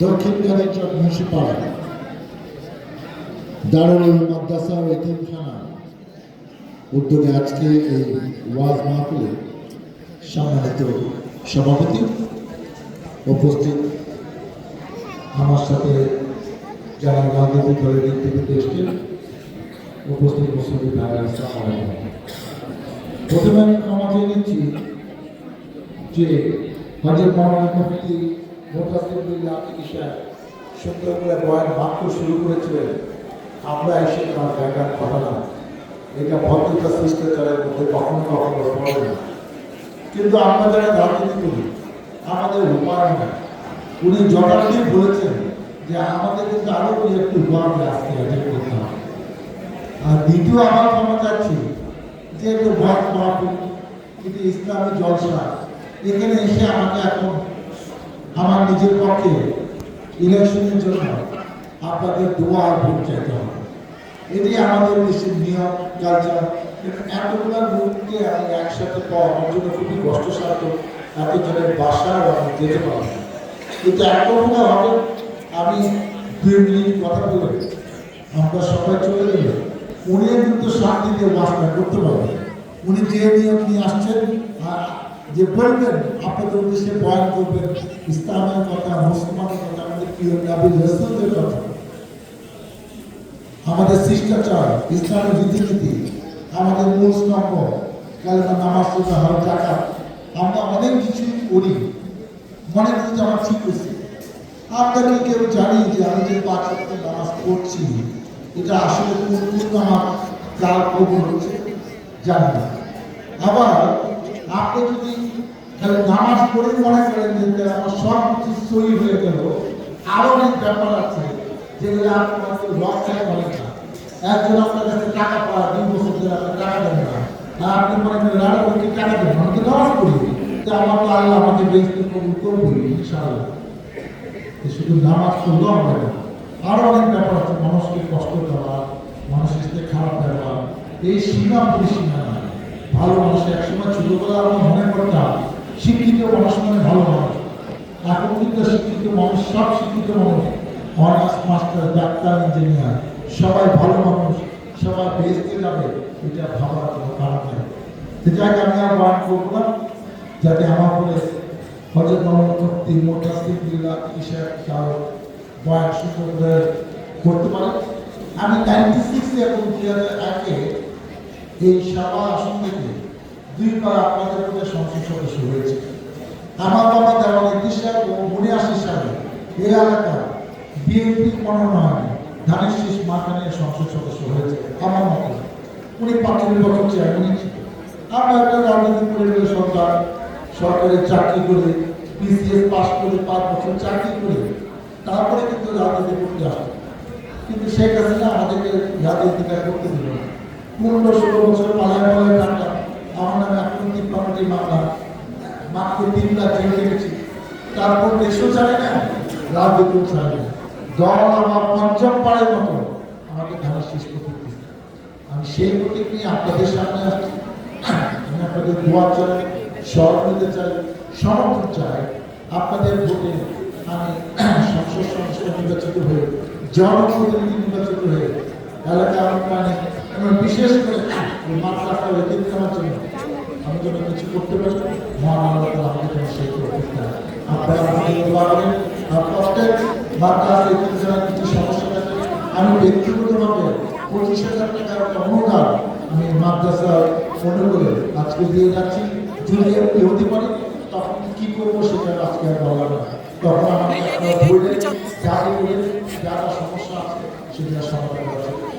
দক্ষিণ কালীচক মুন্সিপাড়া দারুল মাদ্রাসা ও এতিমখানা। উদ্যোগে আজকে এই ওয়াজ মাহফিলে সম্মানিত সভাপতি উপস্থিত। আমার সাথে যারা রাজনৈতিক দলের নেতৃত্বে এসছেন, উপস্থিত মুসলিম ভাইরা প্রথমে আমি ক্ষমা চেয়ে নিচ্ছি যে হজরত মাওলানা মুফতি মোতাসির বিল্লাহ আতিকি সাহেব সুন্দর করে বয়ান বাক্য শুরু করেছিলেন। আমরা এসে তার জায়গার কথা না এটা ভদ্রতা শিষ্টাচারের মধ্যে কখনো কখনো পড়ে না। কিন্তু আমরা যারা রাজনীতি করি, আমাদের উপায় না উনি যথার্থই বলেছেন যে আমাদের কিন্তু আরও একটু গোয়াতে আসতে অ্যাটেন্ড করতে হবে। আর দ্বিতীয় আমার ক্ষমা চাচ্ছি যে একটু ভয় মাহফিল কিন্তু ইসলামী জলসা এখানে এসে আমাকে এখন আমার নিজের পক্ষে ইলেকশনের জন্য আপনাদের দোয়া ভোট চাইতে হবে। এটি আমাদের দেশের নিয়ম, কালচার। এতগুলো লোককে আমি একসাথে পাওয়া আমার জন্য খুবই কষ্টসাধ্য এতজনের বাসায় আমি যেতে পারব কিন্তু এতগুলো হবে, আমি দুই মিনিট কথা বলে আমরা সবাই চলে গেলে উনি কিন্তু শান্তিতে বাসনা করতে পারবে উনি যে নিয়ম নিয়ে আসছেন যে বলবেন, আপনাদের উদ্দেশ্যে বয়ান করবেন, ইসলামের কথা, মুসলমানের কথা, আমাদের প্রিয় নাবি রসুলদের কথা। আমাদের শিষ্টাচার, ইসলামের রীতিনীতি, আমাদের মূল স্তম্ভ কালেমা নামাজ রোজা হল টাকা আমরা অনেক কিছু করি মনে করি যে আমার ঠিক হয়েছে আমরা কি কেউ জানি যে আমি যে পাঁচ ওয়াক্ত নামাজ পড়ছি, এটা আসলে কোন কোন নামাজ কার কবুল হচ্ছে? জানি না। আবার আপনি যদি নামাজ পড়ে মনে করেন যে আমার সব কিছু সই হয়ে গেল। আরও অনেক ব্যাপার আছে যেগুলো আপনাকে রক্ষায় করে না। একজন আপনার কাছে টাকা পাওয়া, দুই বছর ধরে আপনি টাকা দেন না। আর আপনি মনে করেন টাকা নামাজ পড়ি। তো আমার তো আল্লাহ আমাকে কবুল ইনশাআল্লাহ। শুধু নামাজ হবে না। আরও অনেক ব্যাপার আছে, মানুষকে কষ্ট দেওয়া, মানুষের সাথে খারাপ ব্যবহার। এই সীমা পরিসীমা ভালো মানুষ একসময় ছোটবেলা আমরা মনে করতাম শিক্ষিত মানুষ মানে ভালো মানুষ। এখন কিন্তু শিক্ষিত মানুষ, সব শিক্ষিত মানুষ। অনার্স মাস্টার ডাক্তার ইঞ্জিনিয়ার সবাই ভালো মানুষ, সবাই বেসতে যাবে এটা ভাবার কোনো কারণ নেই। যাক, আমি আর বান করব না, যাতে আমার বলে হজরত মোহাম্মদ বিল্লাহ ইশাক তার বয়ান সুন্দর করতে পারে। আমি নাইনটি সিক্সে এবং দুই হাজার এই সাবা আসন থেকে দুইবার আপনাদের মধ্যে সংসদ সদস্য হয়েছে। আমার বাবা দেওয়া নির্দেশক ও মুনিয়াসি সাহেব এই এলাকা বিএনপি মনোনয়নে ধানের শীষ নিয়ে সংসদ সদস্য হয়েছে, আমার মতে। উনি বছর চেয়ারম্যানই ছিল আমরা একটা রাজনৈতিক পরিবারের সন্তান সরকারি চাকরি করে বিসিএস পাস করে পাঁচ বছর চাকরি করে, তারপরে কিন্তু রাজনীতি করতে আসে। কিন্তু শেখ হাসিনা আমাদেরকে রাজনীতিটা করতে দিল না। ষোলো বছর পালায় তারপর দেশও ছাড়ে না রাজনীতিও ছাড়ে আমি সেই আপনাদের সামনে আসছি। আপনাদের চাই সহযোগিতা চাই, সমর্থন চাই। আপনাদের ভোটে আমি সংসদ সদস্য নির্বাচিত হয়ে, জনপ্রতিনিধি নির্বাচিত হয়ে এলাকা মানে এবং বিশেষ করে এই মাদ্রাসা করার জন্য আমি যেন কিছু করতে পারি, মহান আল্লাহ আমাকে যেন সেই করতে দোয়া যাচ্ছি। যদি হতে পারে, তখন কি করব সেটা আজকে আর বলা না তখন সমস্যা আছে, সেটা সমাধান